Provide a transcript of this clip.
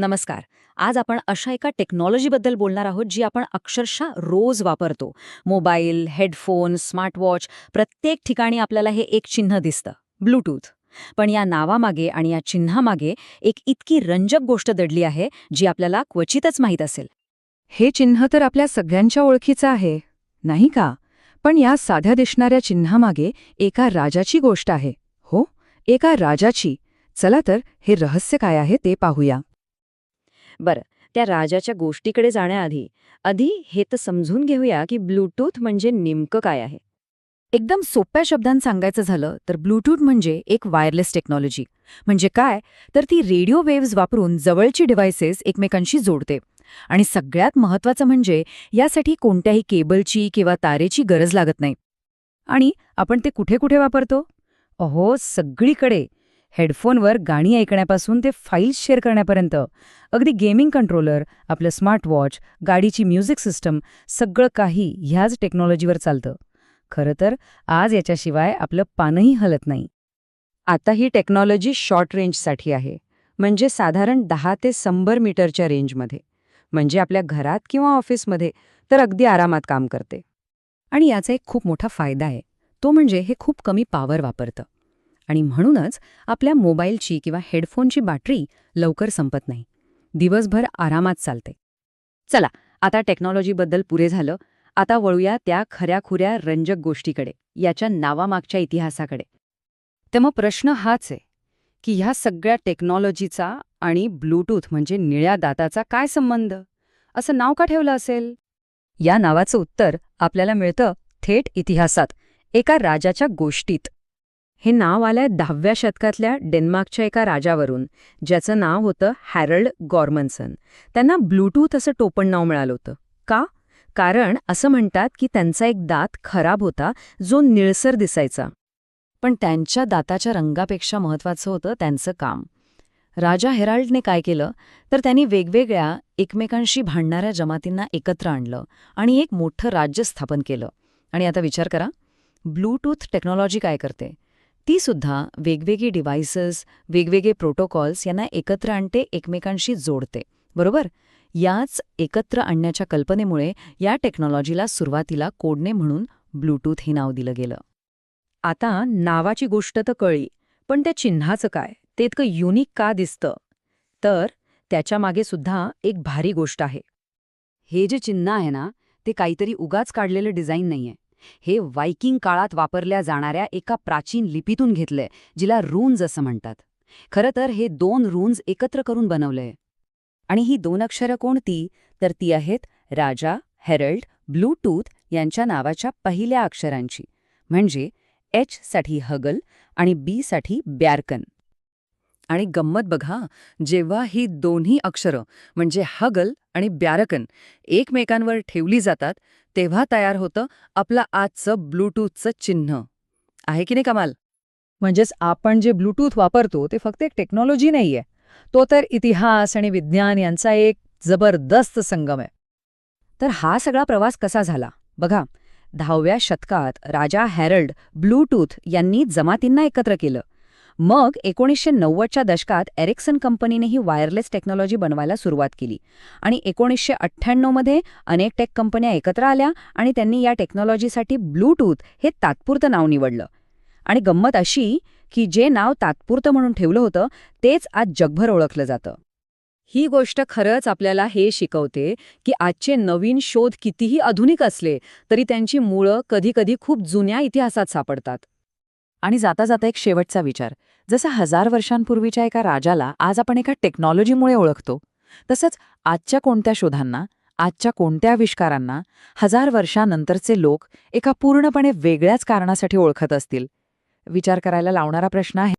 नमस्कार. आज आपण अशा एका टेक्नॉलॉजीबद्दल बोलणार आहोत जी आपण अक्षरशः रोज वापरतो. मोबाईल हेडफोन स्मार्टवॉच प्रत्येक ठिकाणी आपल्याला हे एक चिन्ह दिसतं ब्लूटूथ पण या नावामागे आणि या चिन्हामागे एक इतकी रंजक गोष्ट दडली आहे जी आपल्याला क्वचितच माहीत असेल. हे चिन्ह तर आपल्या सगळ्यांच्या ओळखीचं आहे नाही का? पण या साध्या दिसणाऱ्या चिन्हामागे एका राजाची गोष्ट आहे हो? एका राजाची. चला तर हे रहस्य काय आहे ते पाहूया. बरं त्या राजाच्या गोष्टीकडे जाण्याआधी आधी हे तर समजून घेऊया की ब्लूटूथ म्हणजे नेमकं काय आहे. एकदम सोप्या शब्दांत सांगायचं झालं तर ब्लूटूथ म्हणजे एक वायरलेस टेक्नॉलॉजी म्हणजे काय? तर ती रेडिओ वेव्ज वापरून जवळची डिव्हायसेस एकमेकांशी जोडते. आणि सगळ्यात महत्त्वाचं म्हणजे यासाठी कोणत्याही केबलची किंवा तारेची गरज लागत नाही. आणि आपण ते कुठे कुठे वापरतो? अहो सगळीकडे. हेडफोनवर गाणी ऐकण्यापासून ते फाईल्स शेअर करण्यापर्यंत. अगदी गेमिंग कंट्रोलर आपलं स्मार्टवॉच गाडीची म्युझिक सिस्टम सगळं काही ह्याच टेक्नॉलॉजीवर चालतं. खरं तर आज याच्याशिवाय आपलं पानही हलत नाही. आता ही टेक्नॉलॉजी शॉर्ट रेंजसाठी आहे. म्हणजे साधारण दहा ते शंभर मीटरच्या रेंजमध्ये. म्हणजे आपल्या घरात किंवा ऑफिसमध्ये तर अगदी आरामात काम करते. आणि याचा एक खूप मोठा फायदा आहे. तो म्हणजे हे खूप कमी पॉवर वापरतं. आणि म्हणूनच आपल्या मोबाईलची किंवा हेडफोनची बॅटरी लवकर संपत नाही. दिवसभर आरामात चालते. चला आता टेक्नॉलॉजीबद्दल पुरे झालं. आता वळूया त्या खऱ्याखुऱ्या रंजक गोष्टीकडे याच्या नावामागच्या इतिहासाकडे. तर मग प्रश्न हाच आहे की ह्या सगळ्या टेक्नॉलॉजीचा आणि ब्लूटूथ म्हणजे निळ्या दाताचा काय संबंध? असं नाव का ठेवलं असेल? या नावाचं उत्तर आपल्याला मिळतं थेट इतिहासात एका राजाच्या गोष्टीत. हे नाव आलंय दहाव्या शतकातल्या डेन्मार्कच्या एका राजावरून ज्याचं नाव होतं हॅरल्ड गॉर्मन्सन. त्यांना ब्लूटूथ असं टोपण नाव मिळालं होतं. का? कारण असं म्हणतात की त्यांचा एक दात खराब होता जो निळसर दिसायचा. पण त्यांच्या दाताच्या रंगापेक्षा महत्वाचं होतं त्यांचं काम. राजा हेराल्डने काय केलं? तर त्यांनी वेगवेगळ्या एकमेकांशी भांडणाऱ्या जमातींना एकत्र आणलं आणि एक मोठं राज्य स्थापन केलं. आणि आता विचार करा ब्लूटूथ टेक्नॉलॉजी काय करते? ती सुद्धा वेगवेगळी डिव्हायसेस वेगवेगळे प्रोटोकॉल्स यांना एकत्र आणते एकमेकांशी जोडते. बरोबर? याच एकत्र आणण्याच्या कल्पनेमुळे या टेक्नॉलॉजीला सुरुवातीला कोडने म्हणून ब्लूटूथ हे नाव दिलं गेलं. आता नावाची गोष्ट तर कळी पण त्या चिन्हाचं काय? ते इतकं युनिक का दिसतं? तर त्याच्यामागे सुद्धा एक भारी गोष्ट आहे. हे जे चिन्ह आहे ना ते काहीतरी उगाच काढलेलं डिझाईन नाहीये. हे वायकिंग काळात वापरल्या जाणाऱ्या एका प्राचीन लिपीतून घेतलंय जिला रून्स असं म्हणतात. खरं तर हे दोन रून्स एकत्र करून बनवलंय. आणि ही दोन अक्षरं कोणती? तर ती आहेत राजा हेरल्ड ब्लूटूथ यांच्या नावाच्या पहिल्या अक्षरांची. म्हणजे एच साठी हगल आणि बी साठी ब्यारकन. आणि गंमत बघा जेव्हा ही दोन्ही अक्षरं म्हणजे हगल आणि ब्यारकन एकमेकांवर ठेवली जातात तेव्हा तयार होतं आपलं आजचं ब्लूटूथचं चिन्ह. आहे की नाही कमाल? म्हणजेच आपण जे ब्लूटूथ वापरतो ते फक्त एक टेक्नॉलॉजी नाहीये तो तर इतिहास आणि विज्ञान यांचा एक जबरदस्त संगम आहे. तर हा सगळा प्रवास कसा झाला? बघा दहाव्या शतकात राजा हॅरल्ड ब्लूटूथ यांनी जमातींना एकत्र केलं. मग एकोणीसशे नव्वदच्या दशकात एरिक्सन कंपनीनेही वायरलेस टेक्नॉलॉजी बनवायला सुरुवात केली. आणि एकोणीसशे अठ्ठ्याण्णवमध्ये अनेक टेक कंपन्या एकत्र आल्या आणि त्यांनी या टेक्नॉलॉजीसाठी ब्लूटूथ हे तात्पुरतं नाव निवडलं. आणि गंमत अशी की जे नाव तात्पुरतं म्हणून ठेवलं होतं तेच आज जगभर ओळखलं जातं. ही गोष्ट खरंच आपल्याला हे शिकवते की आजचे नवीन शोध कितीही आधुनिक असले तरी त्यांची मुळं कधीकधी खूप जुन्या इतिहासात सापडतात. आणि जाता जाता एक शेवटचा विचार. जसा हजार वर्षांपूर्वीच्या एका राजाला आज आपण एका टेक्नॉलॉजीमुळे ओळखतो तसंच आजच्या कोणत्या शोधांना आजच्या कोणत्या आविष्कारांना हजार वर्षानंतरचे लोक एका पूर्णपणे वेगळ्याच कारणासाठी ओळखत असतील? विचार करायला लावणारा प्रश्न आहे.